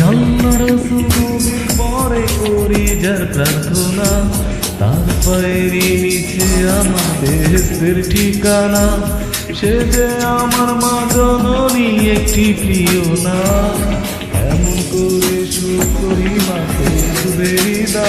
আল্লাহ রসুলের পরে করি যার প্রার্থনা। তার পায়েরই নিচে আমাদের ঠিকানা। সে যে আমার মা জননী, একটি প্রিয় না। এমন করে সুখী মাকে সুদেরি দা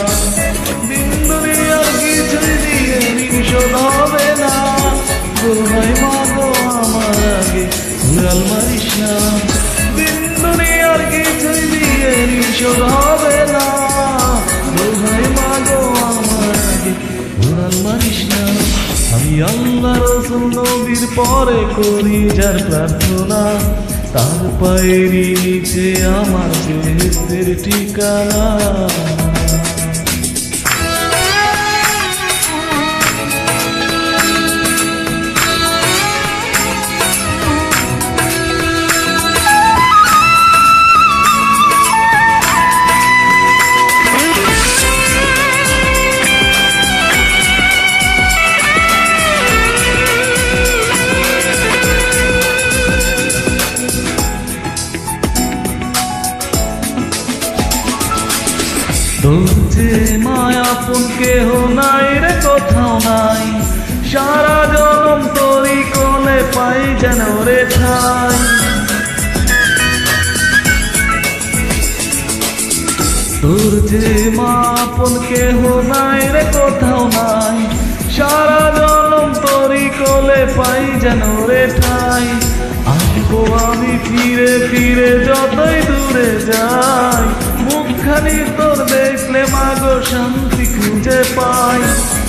আল্লাহ রসুল নবীর পরে করি যার প্রার্থনা তার পায়েরই নিচে আমার বেহেস্তের ঠিকানা। তোর যে মায়াপন কেহ নাই রে, কোথাও নাই। সারা জনম তোরই কোলে পাই যেন রে ঠাই। তোর যে মাপন কেহ নাই রে, কোথাও নাই। সারা জনম তোরই কোলে পাই যেন রে ঠাই। আসব আমি ফিরে ফিরে যতই দূরে যাই। দেখলে মাগো শান্তি খুঁজে পাই।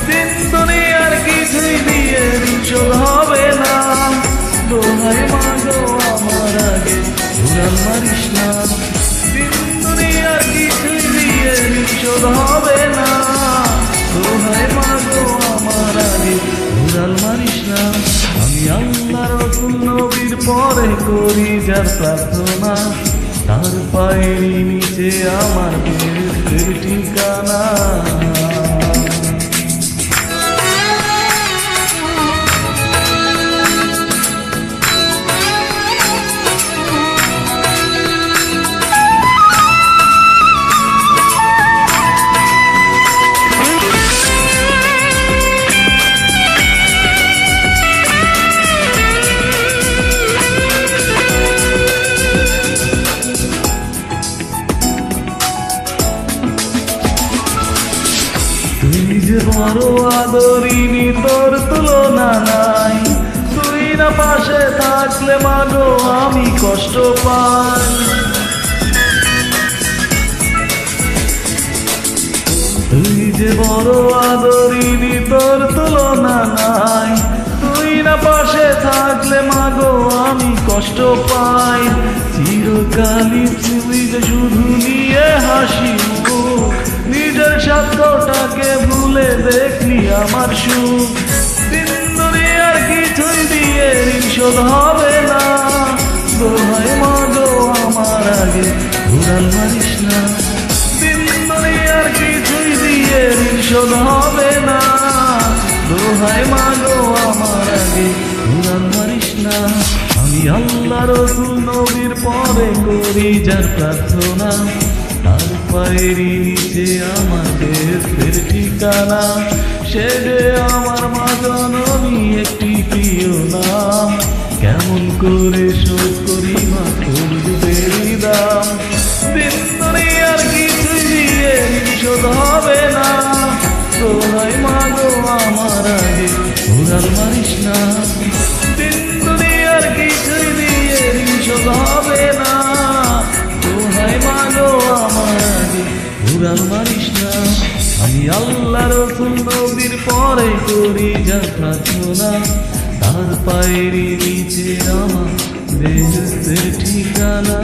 দিন দুনিয়ার কিছুই দিয়ে শোধ হবে না। দোহাই মাগো, আমার আগে ঘুরাল মারিস না। দিন দুনিয়ার কিছুই দিয়ে শোধ হবে না। দোহাই মাগো, আমার আগে ঘুরাল মারিস না। আমি আল্লাহ রসুল নবীর পরে করি যার প্রার্থনা। তার পায়ের নিচে আমার ঠিকানা। বড় আদরিনি তোর তুলনা নাই। তুই না পাশে থাকলে মাগো, আমি কষ্ট পাই। তুই যে বড় আদরিনি তোর তুলনা নাই। তুই না পাশে থাকলে মাগো, আমি কষ্ট পাই। চিরকালই তুই যে শুধু নিয়ে হাসি নিজের স্বার্থটাকে দিন দুনিয়ার কিছুই দিয়ে ঋণ শোধ হবে না। দোহাই মাগো আমার আগে ঘুরাল মারিস না। দিন দুনিয়ার কিছুই দিয়ে ঋণ শোধ হবে না। দোহাই মাগো আমার আগে ঘুরাল মারিস না। আমি আল্লাহ রসুল, নবীর পরে করি যার প্রার্থনা। তার পায়ের নিচে আমার দেশের ঠিকানা। যে আমার মা জননী, একটি প্রিয় নাম। কেমন করে শোধ করি মা দাম। দিন দুনিয়ার কিছু দিয়ে শোধ হবে না। আমার মারিস কিছুই দিয়ে না। আমার না। আল্লাহ রসুল নবীর পরে করি যা প্রার্থনা তার পায়ের নিচে আমার ঠিকানা।